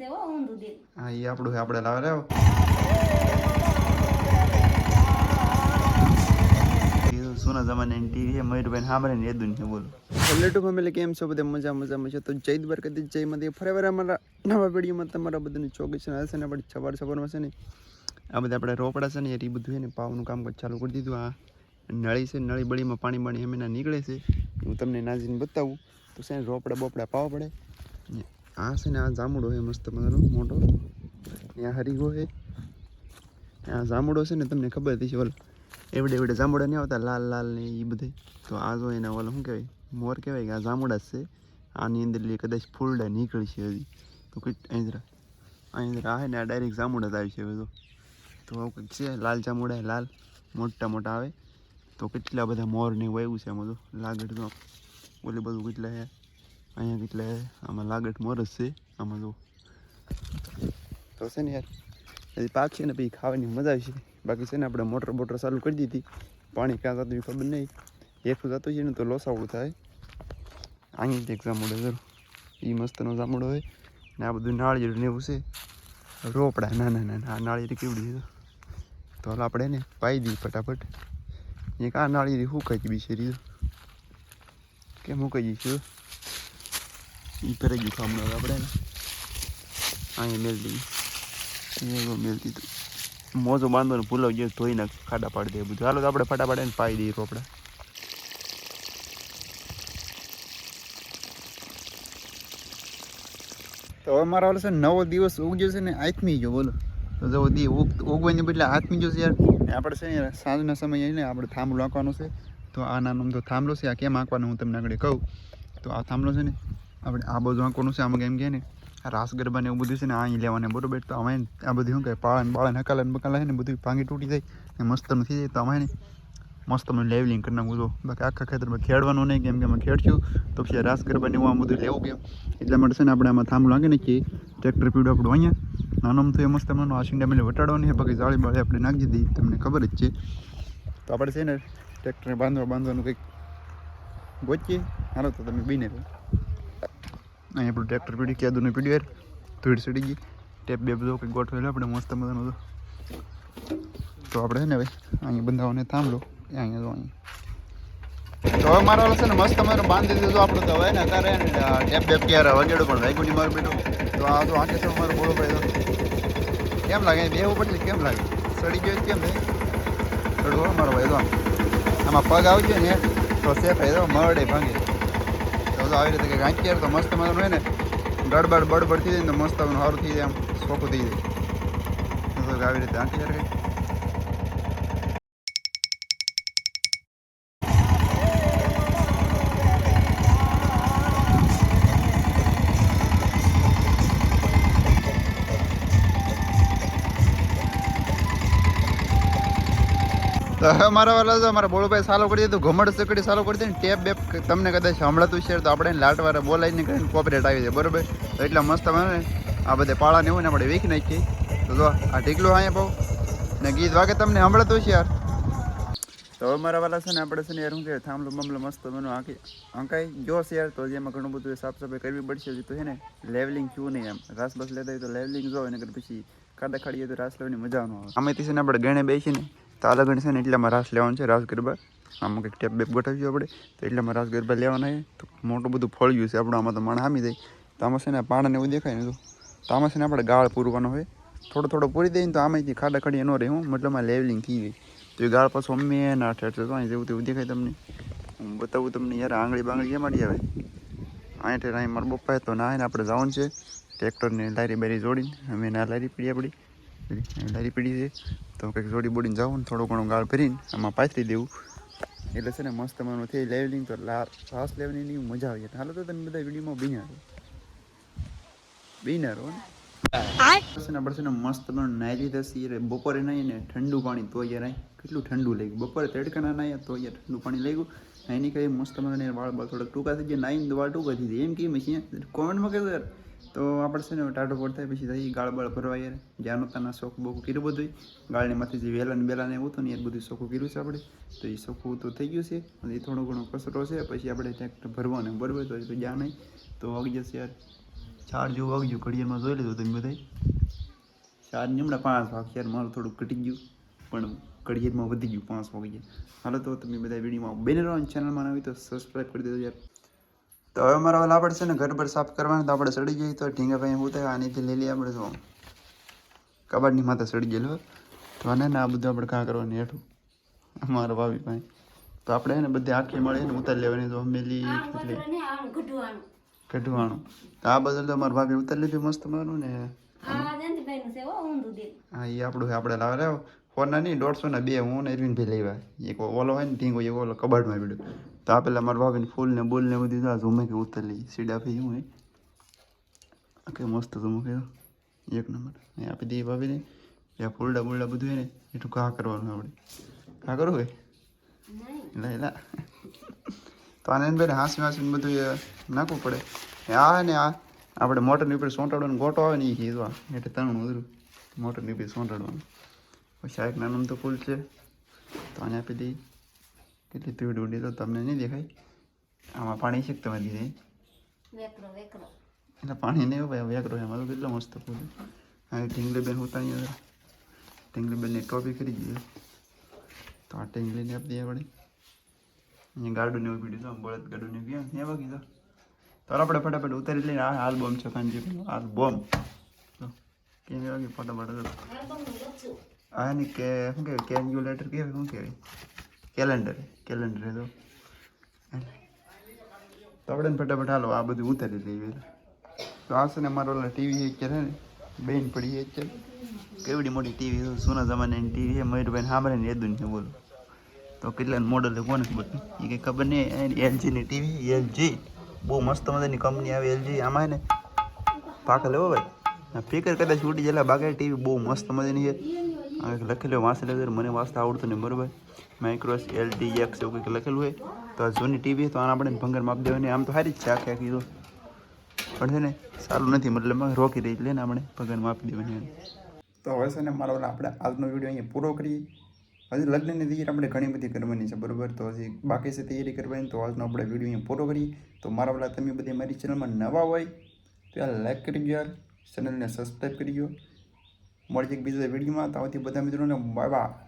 છે હો ઊંધું દિલ. હા એ આપણું છે, આપણે લાવે રહ્યો સોના જમાનાની ટીવી છે મયુરભાઈ સાંભળે ને એ બોલો. હેલો ટુ ફેમિલી કેમ છો બધા? મજા મજામાં છે તો જય દ્વારકાથી જય મધી ફરે વાર અમારા નવા વિડીયોમાં તમારા બધાનું છે. હશે ને આપણે સવાર સવારમાં છે ને આ બધા આપણે રોપડા છે ને એ બધું છે ને પાવાનું કામકાજ ચાલુ કરી દીધું. આ નળી છે નળી બળીમાં પાણી પાણી એમ એના નીકળે છે. હું તમને નાજીને બતાવું. તો છે રોપડા બોપડા પાવા પડે. આ છે ને આ જામુડો છે મસ્ત મજાનો, મોટો. ત્યાં હરીગો છે. આ જામુડો છે ને તમને ખબર હતી ઓલો એવડે એવડે જામુડા નહીં આવતા, લાલ લાલ ને એ બધે. તો આ જો એને ઓલો શું કહેવાય, મોર કહેવાય કે આ જામુડા છે. આની અંદર કદાચ ફૂલડા નીકળશે હજી. તો કંઈક અહીંદરા અહીંદરા આ છે ને આ ડાયરેક્ટ જામુડા જ છે હવે તો. આવું કંઈક છે, લાલ જામુડા લાલ. મોટા મોટા આવે. તો કેટલા બધા મોર ને એવું આવ્યું છે બધું તો. લાગટ તો ઓલે બધું કેટલા છે અહીંયા એટલે આમાં લાગટ મોરસ છે. આમાં તો તો છે ને યાર, હજી પાક છે ને પછી ખાવાની મજા આવશે બાકી છે ને આપણે મોટર બોટર ચાલુ કરી દીધી. પાણી ક્યાં જતું ખબર નહીં. એકલું જતું છે ને તો લોસાવડું થાય. અહીં એક જામુડો જરૂર. એ મસ્તનો જામુડો હોય. ને આ બધું નાળિયેર ને એવું છે. રોપડા, ના ના ના આ નાળિયેર કેવડી છે તો. હાલ આપણે ને પાઈ દઈએ ફટાફટ. એક આ નાળિયેર બી ગઈ બિચારી કેમ હું ગઈ છે એ ફરાઈ ગયું ખામણું હવે આપણે. અહીંયા મેળ દઈએ એવો મેળતી તો મોજો બાંધો ને ભૂલો ગયો ધોઈ નાખ, ખાડા પાડી દે બધું. હાલો તો આપણે ફટાફટ એને પાઈ દઈએ રોપડા. તો હવે મારા છે, નવો દિવસ ઉગ્યો છે ને આથમી ગયો, બોલો. તો જો દી ઉગ, ઉગવાની બદલે આથમી ગયો છે યાર. આપણે છે ને સાંજના સમયે ને આપણે થાંભલો આંકવાનો છે. તો આ નાનો તો થાંભલો છે, આ કેમ આંકવાનો હું તમને આગળ કહું. તો આ થાંભલો છે ને આપણે આ બધું આંકોનું છે, આમાં કેમ કહે ને રાસ ગરબા ને એવું બધું છે ને અહીં લેવાને બરોબર. તો અમે આ બધું શું કહે, પાળન બાળન હકાલન બકાલા છે ને, બધું ભાંગી તૂટી જાય ને મસ્ત થઈ જાય. તો અમે ને મસ્તનું લેવલિંગ કરી નાખું તો બાકી આખા ખેતરમાં ખેડવાનું નહીં, કેમ કે અમે ખેડશું, તો પછી રાસ ગરબા ને એવું આમ બધું લેવું કેમ? એટલા માટે છે ને આપણે આમાં થાંભલું લાગે નાખીએ ટ્રેક્ટર પીડું આપણું અહીંયા. નાનું તો એ મસ્ત આ શીંડા મેલે વટાડવાની છે, બાકી જાળી બાળી આપણે નાખી દીધી, તમને ખબર જ છે. તો આપણે છે ને ટ્રેક્ટરને બાંધવા બાંધવાનું કંઈક ગોચીએ હાલો તો તમે બીને રહો અહીં આપણું ટ્રેક્ટર પીડી કેદુનું પીડ્યું યાર. ધૂળ સડી ગઈ. ટેપ બે બધો કંઈક ગોઠવેલો, આપણે મસ્ત મજાનું હતું તો આપણે છે ને હવે અહીંયા બંધાવાને થાંભલો. એ અહીંયા જો અહીંયા. તો હવે મારા છે ને મસ્ત મારો બાંધી દીધું આપણે તો હવે. ને અત્યારે ટેપ બેપ ક્યારે વગેડો પણ વાગ્યું નહીં મારું બેટું. તો આ તો આંખે છે મારો બોલો પડે કેમ લાગે? બેવું પડે કેમ લાગે? સડી ગયો કેમ થાય સડવો મારો ભાઈ તો આમ. પગ આવજો ને. તો સેફ થાય તો મરડે ભાંગે. આવી રીતે કે આંચી તો મસ્ત મજાનું હોય ને ગડબડ બડબડ થઈ જાય ને મસ્ત સારું થઈ જાય આમ સોખું થઈ જાય. આવી રીતે આંચી કંઈક. તો હવે મારા વાલા તો મારા બોળુભાઈ સાલો કરી દે તો ઘમડ સકડી સાલો કરી દીધું ટેપ બેપ તમને કદાચ સંભળાતું છે તો આપણે લાટવાળા બોલાવીને કરીને કોપરેટ આવી જાય, બરોબર? તો એટલા મસ્ત મને આ બધે પાળા ને એવું ને આપણે વેખી નાખીએ. તો જો, આ ઢીકલું અહીંયા બહુ. ને ગીત વાગે તમને સંભળાતું છે યાર તો હવે મારા વાલા છે ને આપણે છે ને યાર હું કે થાંભલો બમલો મસ્ત મને આંકી આંકાઈ જો છે યાર, તો જેમાં ઘણું બધું સાફ સફાઈ કરવી પડશે તો છે ને. લેવલિંગ થયું નહીં એમ. રાસ બસ લેતા હોય તો લેવલિંગ જો એને પછી કાદા ખાડીએ તો રાસ લેવાની મજા ન આવે. આમાંથી છે ને આપણે ગણે બેસીને તો આ લગન છે ને એટલામાં રાસ લેવાનું છે, રાસ ગરબા. આમાં કંઈક ટેપ બેપ ગોઠવ્યું આપણે. તો એટલામાં રાસ ગરબા લેવાના છે. તો મોટું બધું ફળ્યું છે, આપણું આમાં તો માણ હામી જાય તો આમાં છે ને એવું દેખાય ને તો. તો આમાં ને આપણે ગાળ પૂરવાનો હોય થોડો થોડો પૂરી દઈએ ને તો આમાંથી ખાડા ખડી ન રહે હું. મતલબ આ લેવલિંગ થઈ ગઈ તો એ ગાળ પાછું અમે ના ઠેઠ તો અહીં જેવું તેવું દેખાય તમને. હું બતાવું તમને યાર આંગળી બાંગળી કેમ આવી આવે? અહીં ઠેર અહીં મારા બપ્પા તો ને આપણે જવાનું છે. ટ્રેક્ટરને લારી બારી જોડીને. અમે ના લારી પડી આપણી. લારી પીડી છે. તો કંઈક જોડી બોડીને જાઉં ને થોડું ઘણું ગાળ ભરીને આમાં પાથરી દેવું. એટલે છે ને મસ્ત મનું થઈ લેવલિંગ તો લા લેવલિંગની લેવાની મજા આવી હાલો તો તમે બધા વિડીયોમાં બિનારો બિનારો બીના ને. આપણે છે ને મસ્ત પણ નાહી લીધા છીએ. બપોરે નાહીએ ને ઠંડુ પાણી તો યાર કેટલું ઠંડુ લાગ્યું. બપોરે તડકાના નાહ્યા તો યાર ઠંડુ પાણી લાગ્યું. એની કઈ મસ્ત મને વાળ બાળ થોડાક ટૂંકા થઈ ગયા. નાહીને વાળ ટૂંકા થઈ જાય એમ કે મેં કોમેન્ટમાં કહેતો યાર. તો આપણે છે ને ટાઢો પડ થાય પછી થઈ ગાળ બાળ ભરવા યાર. જ્યાં નહોતાના શોખ બોખું કર્યું બધું ગાળની માથે જે વેલા ને બેલા ને એવું હતું ને યાર બધું શોખું કર્યું છે આપણે. તો એ શોખું તો થઈ ગયું છે. અને એ થોડો ઘણો કચરો છે. પછી આપણે ત્યાં ભરવાનું બરાબર, તો તો જ્યાં નહીં. તો વાગી જશે યાર. ચાર જેવું વાગ્યું ઘડિયાળમાં જોઈ લીધું તમે બધા ચાર ને હમણાં પાંચ વાગ યાર મારું થોડું ઘટી ગયું. પણ ઘડિયાળમાં વધી ગયું પાંચ વાગી. ગયા હાલો તો તમે બધા વિડીયોમાં બેને રહો ચેનલમાં આવી તો સબસ્ક્રાઈબ કરી દેજો યાર. તો હવે મારા લાપડ છે ને ઘર પર સાફ કરવાનું તો આપણે સડી જઈએ. તો ઢીંગા ભાઈ હું થાય આનીથી લઈ લઈએ આપણે તો કબાટની માથે સડી ગયેલો તો આને ને આ બધું આપણે કાં કરવાનું હેઠું. અમારા ભાભી ભાઈ. તો આપણે એને બધી આખી મળીને ઉતારી લેવાની તો મેલી એટલે. કઢવાનું તો આ બદલ તો અમારા ભાભી ઉતારી લીધું મસ્ત મારું ને. હા એ આપણું આપણે લાવે. લાવ ફોનના નહીં દોઢસો ને બે હું ને અરવિંદ ભાઈ લેવા. એક ઓલો હોય ને ઢીંગો એક ઓલો કબાટમાં પડ્યો તો આ પેલા મારા ભાભીને ફૂલ ને બોલ ને બધું આ ઝુમે કે ઉતર લઈ સીડા ભાઈ હું. એ કે મસ્ત ઝુમો કે એક નંબર. એ આપી દઈએ ભાભીને. ત્યાં ફૂલડા બુલડા બધું હોય ને એટલું ઘા કરવાનું આપણે ઘા કરવું હોય એટલે એલા તો આને ભાઈ હાંસી હાંસીને બધું એ નાખવું પડે. આ ને આ આપણે મોટરની ઉપર સોંટાડવાનો ગોટો આવે ને એ કીધું એટલે તણું ઉધરું મોટરની ઉપર સોંટાડવાનું. પછી આ એક નાનું તો ફૂલ છે. તો આને આપી દઈ કેટલી તીડ ઉડી તો તમને નહીં દેખાય? આમાં પાણી છે તમે દીધી? એટલે પાણી નહીં હોય ભાઈ વેકરો એમાં તો કેટલો મસ્ત ફૂલ હા ઢીંગલી બેન ઉતારી અંદર ઢીંગલી બેનની ટોપી કરી દીધી તો આ ટીંગલીને આપી દઈએ આપણે. અહીંયા ગાડું ને એવું દીધું તો બળદ ગાડું ને ગયા. ત્યાં વાગી દો તો આપણે ફટાફટ ઉતારી લઈને આ આલ્બમ છે કાંજી આલ્બમ. કેમ વાગી ફટાફટ. આની કે શું કહેવાય? કેન્યુલેટર કહેવાય શું કહેવાય? કેલેન્ડર કેલેન્ડર તો. તો આપણે ફટાફટ હાલો, આ બધું ઉતારી લઈએ તો આ છે ને મારો ઓલા ટીવી અત્યારે ને બેન પડી છે અત્યારે કેવડી મોટી ટીવી છે, સોના જમાનાની ટીવી છે મયુરભાઈ સાંભળે ને એ દુનિયા બોલો. તો કેટલા મોડલ છે કોને ખબર એ કંઈ ખબર નહીં એલજીની ટીવી એલજી બહુ મસ્ત મજાની કંપની આવે એલજી આમાં ને, પાકા લેવો ભાઈ ફિકર કદાચ ઉડી જેલા બાકી ટીવી બહુ મસ્ત મજાની છે. આ કંઈક લખેલું વાંચેલું છે મને વાંચતા આવડતું નહીં, બરોબર? માઇક્રોસ એલ ડી એક્સ એવું કંઈક લખેલું હોય, તો આ જૂની ટીવી તો આને આપણે ભંગર માપ દેવાની આમ તો સારી જ છે આખી આખી તો. પણ છે ને, સારું નથી, મતલબ રોકી રહી એટલે ને આપણે ભગવાન માપી દેવાની તો હવે છે ને, મારો આપણે આજનો વીડિયો અહીંયા પૂરો કરીએ. હજી લગ્નની તૈયારી આપણે ઘણી બધી કરવાની છે, બરોબર? તો હજી બાકી છે તૈયારી કરવાની, તો આજનો આપણે વીડિયો અહીંયા પૂરો કરીએ. તો મારા ઓલા, તમે બધી મારી ચેનલમાં નવા હોય, તો યાર લાઈક કરી ગયો યાર, ચેનલને સબસ્ક્રાઈબ કરી દો મળીએ બીજા વિડીયોમાં. તાવથી બધા મિત્રોને બાય બાય